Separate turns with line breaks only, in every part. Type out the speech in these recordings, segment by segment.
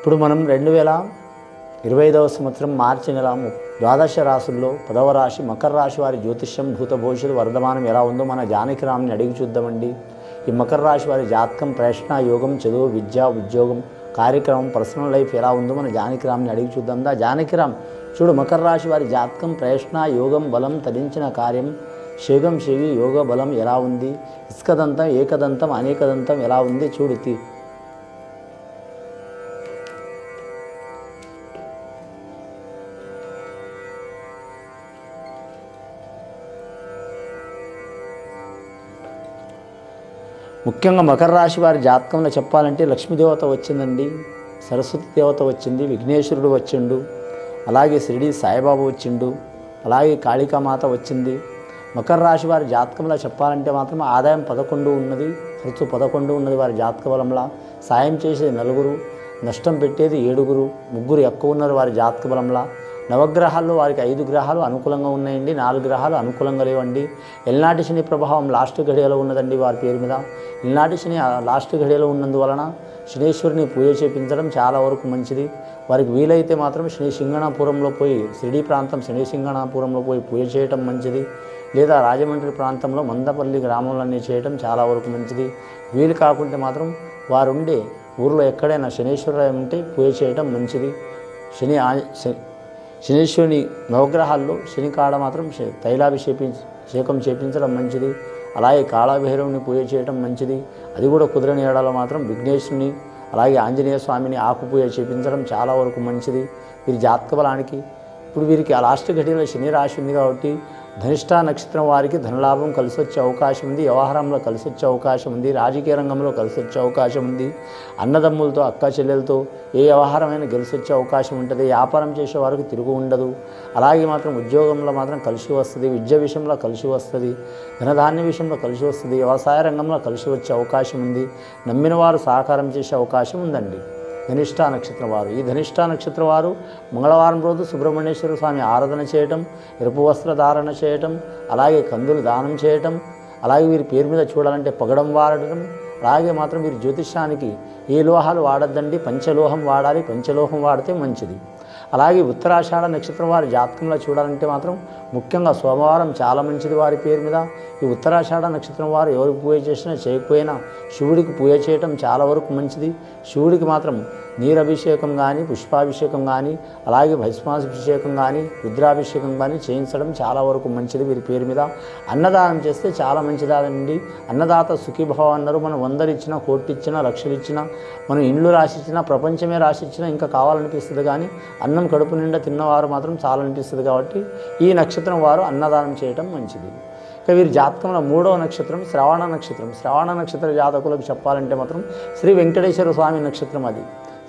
ఇప్పుడు మనం రెండు వేల ఇరవై ఐదవ సంవత్సరం మార్చి నెల ద్వాదశ రాశుల్లో పదవ రాశి మకర రాశి వారి జ్యోతిష్యం భూత వర్ధమానం ఎలా ఉందో మన జానకిరామ్ని అడిగి చూద్దామండి. ఈ మకర రాశి వారి జాతకం ప్రశ్న యోగం చదువు విద్య ఉద్యోగం కార్యక్రమం పర్సనల్ లైఫ్ ఎలా ఉందో మన జానకిరామ్ని అడిగి చూద్దాం. దా జానకిరామ్ చూడు మకర రాశి వారి జాతకం ప్రశ్న యోగం బలం తరించిన కార్యం శేగం శివి యోగ బలం ఎలా ఉంది? ఇసుకదంతం ఏకదంతం అనేకదంతం ఎలా ఉంది? చూడు ముఖ్యంగా మకర రాశి వారి జాతకంలో చెప్పాలంటే లక్ష్మీదేవత వచ్చిందండి సరస్వతి దేవత వచ్చింది విఘ్నేశ్వరుడు వచ్చిండు అలాగే షిరిడి సాయిబాబు వచ్చిండు అలాగే కాళికామాత వచ్చింది. మకర రాశి వారి జాతకంలో చెప్పాలంటే మాత్రం ఆదాయం పదకొండు ఉన్నది ఖర్చు పదకొండు ఉన్నది వారి జాతక బలంలో. సాయం చేసేది నలుగురు నష్టం పెట్టేది ఏడుగురు ముగ్గురు ఎక్కువ ఉన్నారు వారి జాతక బలంలో. నవగ్రహాల్లో వారికి ఐదు గ్రహాలు అనుకూలంగా ఉన్నాయండి నాలుగు గ్రహాలు అనుకూలంగా లేవండి. ఎల్నాటి శని ప్రభావం లాస్ట్ ఘడియలో ఉన్నదండి వారి పేరు మీద. ఎల్నాటి శని లాస్ట్ ఘడియలో ఉన్నందువలన శనీశ్వరిని పూజ చేపించడం చాలా వరకు మంచిది. వారికి వీలైతే మాత్రం శని సింగణాపురంలో పోయి షిరిడి ప్రాంతం శని సింగణాపురంలో పోయి పూజ చేయటం మంచిది. లేదా రాజమండ్రి ప్రాంతంలో మందపల్లి గ్రామంలోనే చేయటం చాలా వరకు మంచిది. వీలు కాకుంటే మాత్రం వారుండే ఊర్లో ఎక్కడైనా శనేశ్వరాలయం ఉంటే పూజ చేయటం మంచిది. శని ఆ- శ- శనీశ్వరుని నవగ్రహాల్లో శనికాడ మాత్రం శ- తైలాభిషేపి అభిషేకం చేపించడం మంచిది. అలాగే కాళాభైరవుని పూజ చేయడం మంచిది. అది కూడా కుదరని ఏడాలో మాత్రం విఘ్నేశ్వరుని అలాగే ఆంజనేయ స్వామిని ఆకు పూజ చేపించడం చాలా వరకు మంచిది. వీరి జాతక బలానికి ఇప్పుడు వీరికి ఆ లాస్ట్ ఘడియలో శని రాశి ఉంది కాబట్టి ధనిష్ట నక్షత్రం వారికి ధనలాభం కలిసి వచ్చే అవకాశం ఉంది వ్యవహారంలో కలిసి వచ్చే అవకాశం ఉంది రాజకీయ రంగంలో కలిసి వచ్చే అవకాశం ఉంది. అన్నదమ్ములతో అక్క చెల్లెలతో ఏ వ్యవహారమైనా గెలిచి వచ్చే అవకాశం ఉంటుంది. వ్యాపారం చేసే వారికి తిరుగు ఉండదు. అలాగే మాత్రం ఉద్యోగంలో మాత్రం కలిసి వస్తుంది విద్య విషయంలో కలిసి వస్తుంది ధనధాన్య విషయంలో కలిసి వస్తుంది వ్యవసాయ రంగంలో కలిసి వచ్చే అవకాశం ఉంది. నమ్మిన వారు సహకారం చేసే అవకాశం ఉందండి. ధనిష్టా నక్షత్రం వారు ఈ ధనిష్టా నక్షత్రం వారు మంగళవారం రోజు సుబ్రహ్మణ్యేశ్వర స్వామి ఆరాధన చేయటం ఎరుపు వస్త్ర ధారణ చేయటం అలాగే కందులు దానం చేయటం అలాగే వీరి పేరు మీద చూడాలంటే పగడం వాడటం అలాగే మాత్రం వీరి జ్యోతిష్యానికి ఏ లోహాలు వాడద్దండి పంచలోహం వాడాలి పంచలోహం వాడితే మంచిది. అలాగే ఉత్తరాషాఢ నక్షత్రం వారి జాతకంలో చూడాలంటే మాత్రం ముఖ్యంగా సోమవారం చాలా మంచిది వారి పేరు మీద. ఈ ఉత్తరాషాఢ నక్షత్రం వారు ఎవరికి పూజ చేసినా చేయకపోయినా శివుడికి పూజ చేయటం చాలా వరకు మంచిది. శివుడికి మాత్రం నీరభిషేకం కానీ పుష్పాభిషేకం కానీ అలాగే భస్మాభిషేకం కానీ రుద్రాభిషేకం కానీ చేయించడం చాలా వరకు మంచిది వీరి పేరు మీద. అన్నదానం చేస్తే చాలా మంచిదానండి. అన్నదాత సుఖీభావ అన్నారు మనం వందలు ఇచ్చినా కోటి ఇచ్చినా లక్షలు ఇచ్చినా మనం ఇండ్లు రాసిచ్చినా ప్రపంచమే రాసిచ్చినా ఇంకా కావాలనిపిస్తుంది కానీ అన్న కడుపు నిండా తిన్నవారు మాత్రం చాలా అనిపిస్తుంది కాబట్టి ఈ నక్షత్రం వారు అన్నదానం చేయటం మంచిది. ఇక వీరి జాతకంలో మూడవ నక్షత్రం శ్రవణ నక్షత్రం. శ్రవణ నక్షత్ర జాతకులకు చెప్పాలంటే మాత్రం శ్రీ వెంకటేశ్వర స్వామి నక్షత్రం అది.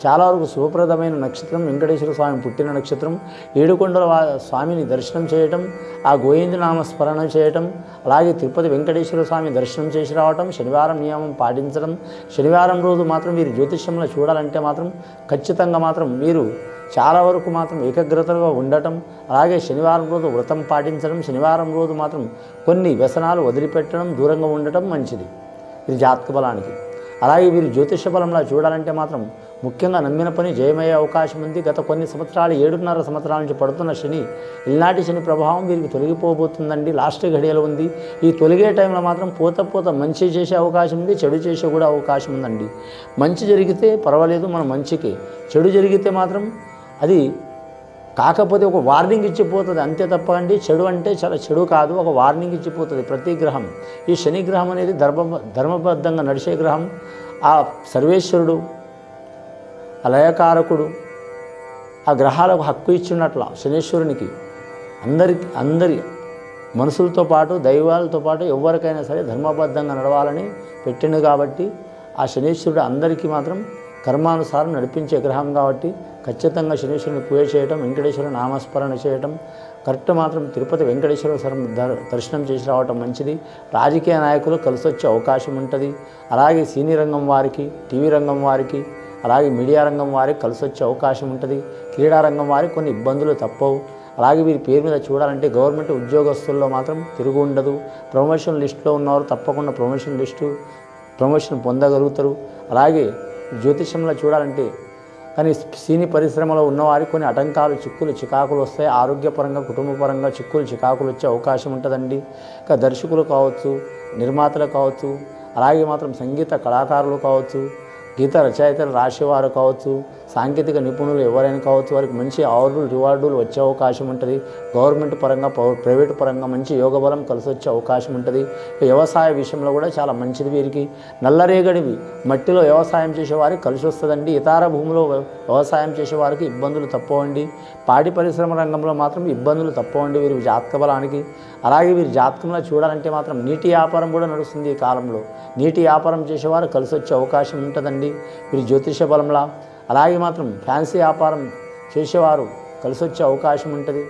చాలా వరకు శుభప్రదమైన నక్షత్రం వెంకటేశ్వర స్వామి పుట్టిన నక్షత్రం. ఏడుకొండల స్వామిని దర్శనం చేయటం ఆ గోవిందనామ స్మరణ చేయటం అలాగే తిరుపతి వెంకటేశ్వర స్వామి దర్శనం చేసి రావటం శనివారం నియమం పాటించడం. శనివారం రోజు మాత్రం మీరు జ్యోతిష్యంలో చూడాలంటే మాత్రం ఖచ్చితంగా మాత్రం మీరు చాలా వరకు మాత్రం ఏకాగ్రతగా ఉండటం అలాగే శనివారం రోజు వ్రతం పాటించడం శనివారం రోజు మాత్రం కొన్ని వ్యసనాలు వదిలిపెట్టడం దూరంగా ఉండటం మంచిది. ఇది జాతక బలానికి. అలాగే వీరు జ్యోతిష బలంలో చూడాలంటే మాత్రం ముఖ్యంగా నమ్మిన పని జయమయ్యే అవకాశం ఉంది. గత కొన్ని సంవత్సరాలు ఏడున్నర సంవత్సరాల నుంచి పడుతున్న శని ఇల్నాటి శని ప్రభావం వీరికి తొలగిపోబోతుందండి. లాస్ట్ ఘడియలు ఉంది. ఈ తొలగే టైంలో మాత్రం పూత పూత మంచి చేసే అవకాశం ఉంది చెడు చేసే కూడా అవకాశం ఉందండి. మంచి జరిగితే పర్వాలేదు మన మంచికి. చెడు జరిగితే మాత్రం అది కాకపోతే ఒక వార్నింగ్ ఇచ్చిపోతుంది. అంతే తప్ప అండి చెడు అంటే చాలా చెడు కాదు. ఒక వార్నింగ్ ఇచ్చిపోతుంది ప్రతి గ్రహం. ఈ శని గ్రహం అనేది ధర్మ ధర్మబద్ధంగా నడిచే గ్రహం. ఆ సర్వేశ్వరుడు ఆ లయకారకుడు ఆ గ్రహాలకు హక్కు ఇచ్చినట్ల శనీశ్వరునికి అందరికి అందరి మనుషులతో పాటు దైవాలతో పాటు ఎవరికైనా సరే ధర్మబద్ధంగా నడవాలని పెట్టిండు కాబట్టి ఆ శనీశ్వరుడు అందరికీ మాత్రం కర్మానుసారం నడిపించే గ్రహం కాబట్టి ఖచ్చితంగా శనీశ్వరుని పూజ చేయటం వెంకటేశ్వర నామస్మరణ చేయటం కరెక్ట్ మాత్రం తిరుపతి వెంకటేశ్వర స్వరం దర్శనం చేసి రావటం మంచిది. రాజకీయ నాయకులు కలిసి వచ్చే అవకాశం ఉంటుంది. అలాగే సినీ రంగం వారికి టీవీ రంగం వారికి అలాగే మీడియా రంగం వారికి కలిసి వచ్చే అవకాశం ఉంటుంది. క్రీడా రంగం వారికి కొన్ని ఇబ్బందులు తప్పవు. అలాగే వీరి పేరు మీద చూడాలంటే గవర్నమెంట్ ఉద్యోగస్తుల్లో మాత్రం తిరుగు ఉండదు. ప్రమోషన్ లిస్టులో ఉన్నవారు తప్పకుండా ప్రమోషన్ లిస్టు ప్రమోషన్ పొందగలుగుతారు. అలాగే జ్యోతిషంలో చూడాలంటే కానీ సినీ పరిశ్రమలో ఉన్నవారికి కొన్ని ఆటంకాలు చిక్కులు చికాకులు వస్తాయి. ఆరోగ్యపరంగా కుటుంబపరంగా చిక్కులు చికాకులు వచ్చే అవకాశం ఉంటుందండి. ఇంకా దర్శకులు కావచ్చు నిర్మాతలు కావచ్చు అలాగే మాత్రం సంగీత కళాకారులు కావచ్చు గీత రచయితలు రాసేవారు కావచ్చు సాంకేతిక నిపుణులు ఎవరైనా కావచ్చు వారికి మంచి అవార్డులు రివార్డులు వచ్చే అవకాశం ఉంటుంది. గవర్నమెంట్ పరంగా పౌ- ప్రైవేట్ పరంగా మంచి యోగ బలం కలిసి వచ్చే అవకాశం ఉంటుంది. వ్యవసాయ విషయంలో కూడా చాలా మంచిది వీరికి. నల్లరేగడివి మట్టిలో వ్యవసాయం చేసేవారికి కలిసి వస్తుందండి. ఇతర భూమిలో వ్యవసాయం చేసేవారికి ఇబ్బందులు తప్పవండి. పాడి పరిశ్రమ రంగంలో మాత్రం ఇబ్బందులు తప్పవండి వీరి జాతక బలానికి. అలాగే వీరి జాతకంలో చూడాలంటే మాత్రం నీటి వ్యాపారం కూడా నడుస్తుంది ఈ కాలంలో. నీటి వ్యాపారం చేసేవారు కలిసి వచ్చే అవకాశం ఉంటుందండి. వీరి జ్యోతిష బలంలా అలాగే మాత్రం ఫ్యాన్సీ వ్యాపారం చేసేవారు కలిసి వచ్చే అవకాశం ఉంటుంది.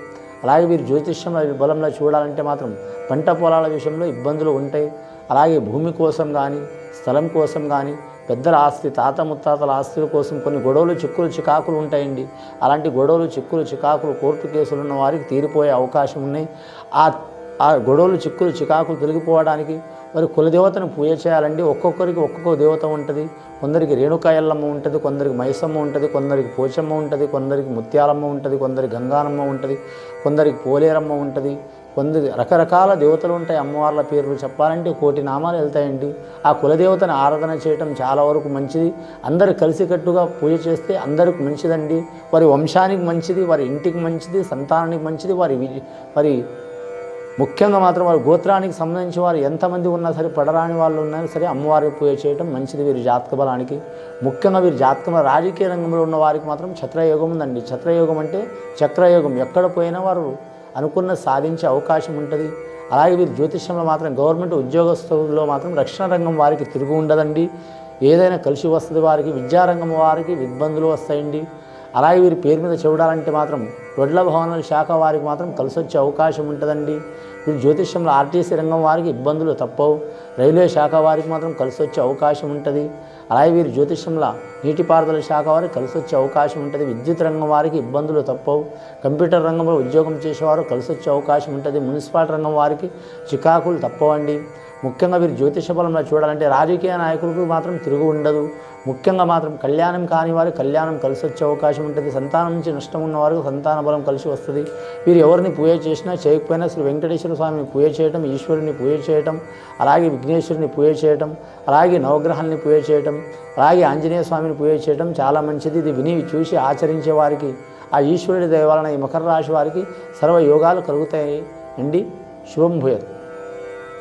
అలాగే వీరు జ్యోతిష్యం బలంలో చూడాలంటే మాత్రం పంట పొలాల విషయంలో ఇబ్బందులు ఉంటాయి. అలాగే భూమి కోసం కానీ స్థలం కోసం కానీ పెద్దల ఆస్తి తాత ముత్తాతల ఆస్తుల కోసం కొన్ని గొడవలు చిక్కులు చికాకులు ఉంటాయండి. అలాంటి గొడవలు చిక్కులు చికాకులు కోర్టు కేసులు ఉన్న వారికి తీరిపోయే అవకాశం ఉన్నాయి. ఆ ఆ గొడవలు చిక్కులు చికాకులు తొలగిపోవడానికి మరి కులదేవతను పూజ చేయాలండి. ఒక్కొక్కరికి ఒక్కొక్క దేవత ఉంటుంది. కొందరికి రేణుకాయల్లమ్మ ఉంటుంది కొందరికి మైసమ్మ ఉంటుంది కొందరికి పోచమ్మ ఉంటుంది కొందరికి ముత్యాలమ్మ ఉంటుంది కొందరికి గంగానమ్మ ఉంటుంది కొందరికి పోలేరమ్మ ఉంటుంది కొందరి రకరకాల దేవతలు ఉంటాయి. అమ్మవార్ల పేర్లు చెప్పాలంటే కోటి నామాలు వెళ్తాయండి. ఆ కులదేవతను ఆరాధన చేయటం చాలా వరకు మంచిది. అందరు కలిసికట్టుగా పూజ చేస్తే అందరికి మంచిదండి. వారి వంశానికి మంచిది వారి ఇంటికి మంచిది సంతానానికి మంచిది వారి వారి ముఖ్యంగా మాత్రం వారి గోత్రానికి సంబంధించి వారు ఎంతమంది ఉన్నా సరే పడరాని వాళ్ళు ఉన్నా సరే అమ్మవారికి పూజ చేయడం మంచిది వీరి జాతక బలానికి. ముఖ్యంగా వీరి జాతకం రాజకీయ రంగంలో ఉన్న వారికి మాత్రం ఛత్రయోగం ఉందండి. ఛత్రయోగం అంటే చక్రయోగం. ఎక్కడ పోయినా వారు అనుకున్న సాధించే అవకాశం ఉంటుంది. అలాగే వీరు జ్యోతిష్యంలో మాత్రం గవర్నమెంట్ ఉద్యోగస్తుల్లో మాత్రం రక్షణ రంగం వారికి తిరుగు ఉండదండి. ఏదైనా కలిసి వస్తుంది వారికి విద్యారంగం వారికి ఇబ్బందులు వస్తాయండి. అలాగే వీరి పేరు మీద చూడాలంటే మాత్రం రొడ్ల భవనాల శాఖ వారికి మాత్రం కలిసి వచ్చే అవకాశం ఉంటుందండి. వీరు జ్యోతిష్యంలో ఆర్టీసీ రంగం వారికి ఇబ్బందులు తప్పవు. రైల్వే శాఖ వారికి మాత్రం కలిసి వచ్చే అవకాశం ఉంటుంది. అలాగే వీరు జ్యోతిష్యంలో నీటిపారుదల శాఖ వారికి కలిసి వచ్చే అవకాశం ఉంటుంది. విద్యుత్ రంగం వారికి ఇబ్బందులు తప్పవు. కంప్యూటర్ రంగంలో ఉద్యోగం చేసేవారు కలిసి వచ్చే అవకాశం ఉంటుంది. మున్సిపాలిటీ రంగం వారికి చికాకులు తప్పవండి. ముఖ్యంగా వీరు జ్యోతిష బలంలో చూడాలంటే రాజకీయ నాయకులకు మాత్రం తిరుగు ఉండదు. ముఖ్యంగా మాత్రం కళ్యాణం కాని వారు కళ్యాణం కలిసి వచ్చే అవకాశం ఉంటుంది. సంతానం నుంచి నష్టం ఉన్న వారికి సంతాన బలం కలిసి వస్తుంది. వీరు ఎవరిని పూజ చేసినా చేయకపోయినా శ్రీ వెంకటేశ్వర స్వామిని పూజ చేయటం ఈశ్వరుని పూజ చేయటం అలాగే విఘ్నేశ్వరుని పూజ చేయటం అలాగే నవగ్రహాలని పూజ చేయటం అలాగే ఆంజనేయ స్వామిని పూజ చేయటం చాలా మంచిది. ఇది విని చూసి ఆచరించే వారికి ఆ ఈశ్వరుడి దయ ఈ మకర రాశి వారికి సర్వ యోగాలు కలుగుతాయి అండి శుభం భూయత్.